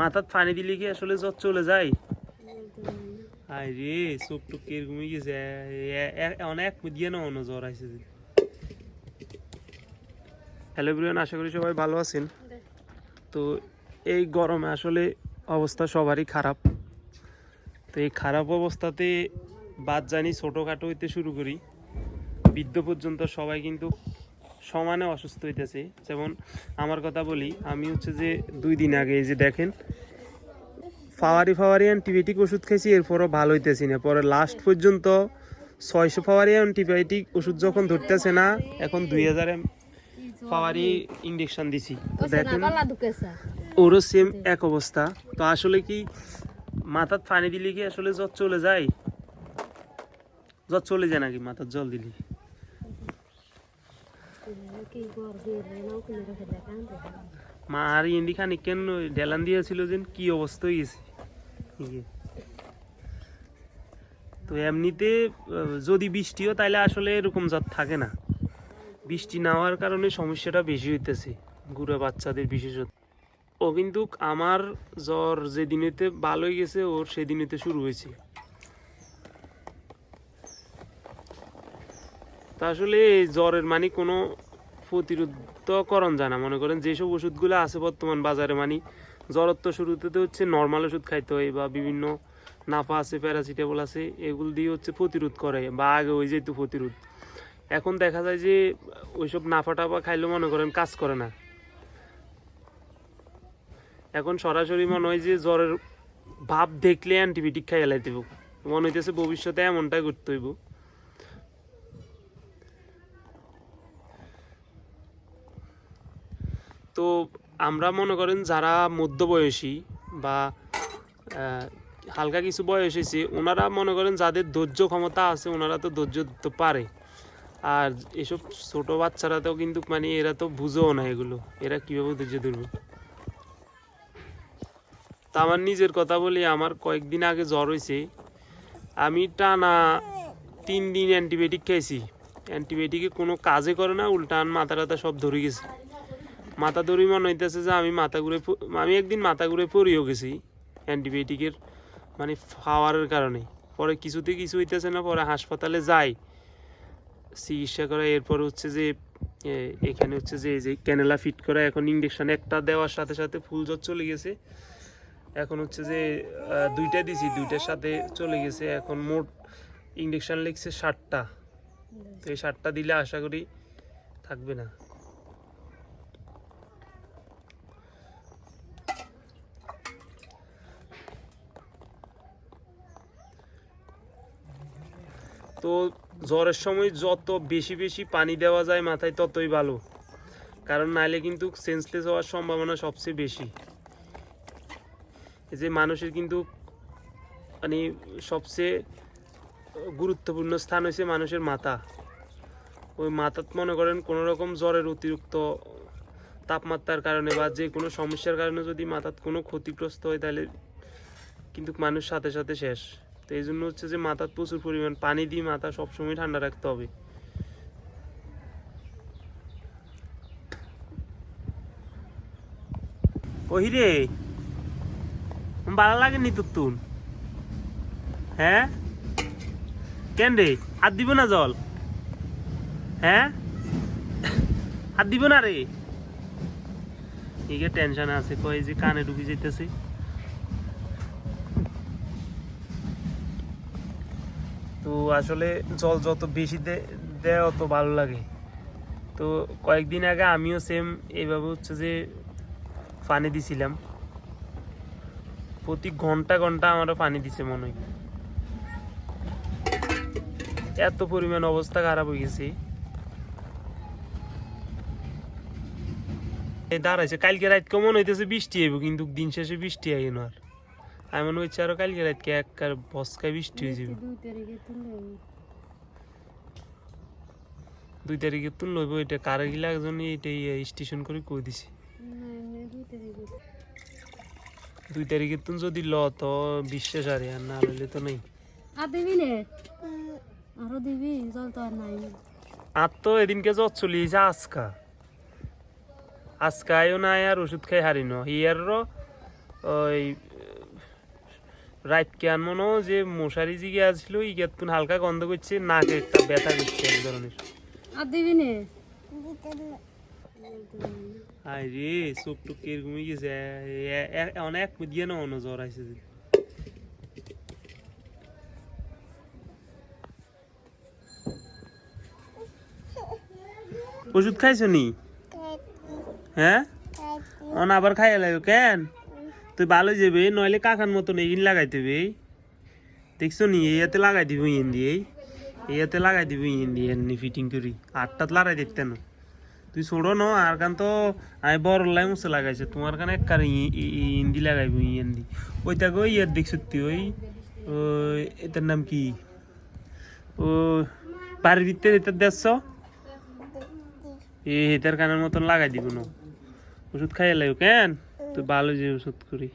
মাথার পানি দিলে কি আসলে জ্বর চলে যায়? আই রে চোখ টোক কীরকম হয়ে গেছে? অনেক দিয়ে না অন্য জ্বর আইছে হ্যালো ব্রিয়ান আশা করি সবাই ভালো আছেন। তো এই গরমে আসলে অবস্থা সবারই খারাপ। তো এই খারাপ অবস্থাতে বাদ জানি ছোটোখাটো হইতে শুরু করি। বৃদ্ধ পর্যন্ত সবাই কিন্তু সমানে অসুস্থ হইতেছে। যেমন আমার কথা বলি আমি হচ্ছে যে দুই দিন আগে এই যে দেখেন ফাওয়ারি ফাওয়ারি অ্যান্টিবায়োটিক ওষুধ খাইছি এরপরও ভালো হইতেছি না। পরে লাস্ট পর্যন্ত ছয়শো ফাওয়ারি অ্যান্টিবায়োটিক ওষুধ যখন ধরতেছে না এখন দুই হাজার ফাওয়ারি ইঞ্জেকশন দিছি। দেখেন ওরও সেম এক অবস্থা। তো আসলে কি মাথার পানি দিলে কি আসলে জ্বর চলে যায়? জ্বর চলে যায় নাকি মাথার জল দিলে? মা আর ইন্ডি খানি কেন ডেলান দিয়েছিল যে কি অবস্থা হয়ে গেছে। ইয়ে। তো এমনিতে যদি বৃষ্টিও তাইলে আসলে এরকম জ্বর থাকে না। বৃষ্টি না হওয়ার কারণে সমস্যাটা বেশি হইতেছে, গুড়া বাচ্চাদের বিশেষত। ও কিন্তু আমার জ্বর যেদিনেতে ভালো হয়ে গেছে, ওর সেদিনেতে শুরু হয়েছে। তা আসলে জ্বরের মানে কোনো প্রতিরোধ তো করণ যায় না মনে করেন যেসব ওষুধগুলো আছে বর্তমান বাজারে মানে জ্বরের তো শুরুতে হচ্ছে নর্মাল ওষুধ খাইতে হয় বা বিভিন্ন নাফা আছে প্যারাসিটামল আছে, এগুলো দিয়ে হচ্ছে প্রতিরোধ করে বা আগে ওই যেহেতু প্রতিরোধ। এখন দেখা যায় যে ওইসব নাফা টাফা খাইলেও মনে করেন কাজ করে না। এখন সরাসরি মনে হয় যে জ্বরের ভাব দেখলে অ্যান্টিবায়োটিক খাই এলাই দেব মনে হইতেছে ভবিষ্যতে এমনটাই করতে হইব। তো আমরা মনে করেন যারা মধ্যবয়সী বা হালকা কিছু বয়স হয়েছে, ওনারা মনে করেন যাদের ধৈর্য ক্ষমতা আছে, ওনারা তো ধৈর্য ধরতে পারে। আর এসব ছোট বাচ্চারা তো কিন্তু মানে এরা তো বুঝেও না এগুলো। এরা কীভাবে ধৈর্য ধরবে? তা আমার নিজের কথা বলি, আমার কয়েকদিন আগে জ্বর হয়েছে। আমি টানা তিন দিন অ্যান্টিবায়োটিক খেয়েছি অ্যান্টিবায়োটিকে কোনো কাজে করে না উল্টান মাথা টাথা সব ধরে গেছে। মাথা ধরি মনে হইতেছে যে আমি মাথা ঘুরে আমি একদিন মাথা ঘুরে পড়িও গেছি অ্যান্টিবায়োটিকের মানে খাওয়ারের কারণে। পরে কিছুতে কিছু হইতেছে না, পরে হাসপাতালে যাই, চিকিৎসা করা। এরপর হচ্ছে যে এখানে হচ্ছে যে, এই যে ক্যানেলা ফিট করা, এখন ইঞ্জেকশন একটা দেওয়ার সাথে সাথে ফুল জ্বর চলে গেছে। এখন হচ্ছে যে দুইটা দিছি, দুইটার সাথে চলে গেছে। এখন মোট ইঞ্জেকশন লিখছে ষাটটা তো এই ষাটটা দিলে আশা করি থাকবে না। তো জ্বরের সময় যত বেশি বেশি পানি দেওয়া যায় মাথায় ততই ভালো। কারণ নাইলে কিন্তু সেন্সলেস হওয়ার সম্ভাবনা সবচেয়ে বেশি। এই যে মানুষের কিন্তু মানে সবচেয়ে গুরুত্বপূর্ণ স্থান হয়েছে মানুষের মাথা। ওই মাথাত মনে করেন কোনো রকম জ্বরের অতিরিক্ত তাপমাত্রার কারণে বা যে কোনো সমস্যার কারণে যদি মাথাত কোনো ক্ষতিগ্রস্ত হয় তাহলে কিন্তু মানুষ সাথে সাথে শেষ। তো এই জন্য হচ্ছে যে মাথার প্রচুর পরিমাণ পানি দিয়ে মাথা সবসময় ঠান্ডা রাখতে হবে। ওহিরে, ভালো তোর তুন হ্যাঁ? কেন রে? হাত দিব না জল? হ্যাঁ? হাত দিব না রে? এগে টেনশন আছে কয় যে কানে ঢুকে যেতেছে। তো আসলে জল যত বেশি দেয় অত ভালো লাগে। তো কয়েকদিন আগে আমিও সেম এইভাবে হচ্ছে যে পানি দিছিলাম। প্রতি ঘণ্টা ঘণ্টা আমারও পানি দিছে মনে হয়। এত পরিমাণ অবস্থা খারাপ হয়ে গেছে। দাঁড়াইছে, কালকে রাত কেমন হইতেছে বৃষ্টি আইব কিন্তু দিন শেষে বৃষ্টি আইন আর। আমি মনে হচ্ছে আরও কালকে রাতকে এক বসকায় বৃষ্টি হয়ে যাবে। দুই তারিখে তুল লইব এটা কারে গিলা একজন এটা স্টেশন করে কই দিছে? দুই তারিখে। তুন যদি ল তো বিশ্বাস আরে আর না লইলে তো নাই। আর দিবি নে? আরও দিবি জল তো আর নাই। আর তো এদিনকে জ্বর চলি যা আজকা। আজকা আয়ও নাই আর ওষুধ খাই হারিনো ইয়ার ওই রাত কেন মনে যে মশারি জিগে আসছিল ইগাত তুন হালকা গন্ধ করছে নাকে একটা ব্যথা করছে এক ধরনের। আর দিবি নে। আই রে চোখ টুক কিরকমই গেছে। এ- এ- অনেক দিয়ে না অন্য জ্বর আইছে যে। ওষুধ খাইছো নি? হ্যাঁ? অন আবার খাই লাগো কেন? তুই ভালো যাবে, নইলে কাকার মতন এইন লাগাই দেবে। দেখছ নি ইয়াতে লাগাই দিব ইন দিয়ে ইয়াতে লাগাই দিব ইন দিয়ে এমনি ফিটিং করি। আটটাত লাগাই দেখতে না। তুই ছোড়ো ন, আর কান তো আমি বড় লাই মুছে লাগাইছে। তোমার কানে এক কার ইন্দি লাগাইব ইন্দি ওইটা গো, ইয়ার দেখছ তুই ওই ওই এটার নাম কি? ও, বাড়ির ভিতরে এটা দেখছ? এ হেতার কানের মতন লাগাই দিব না। ওষুধ খাইয়ে লাগো কেন? তুই ভালো ওষুধ করি।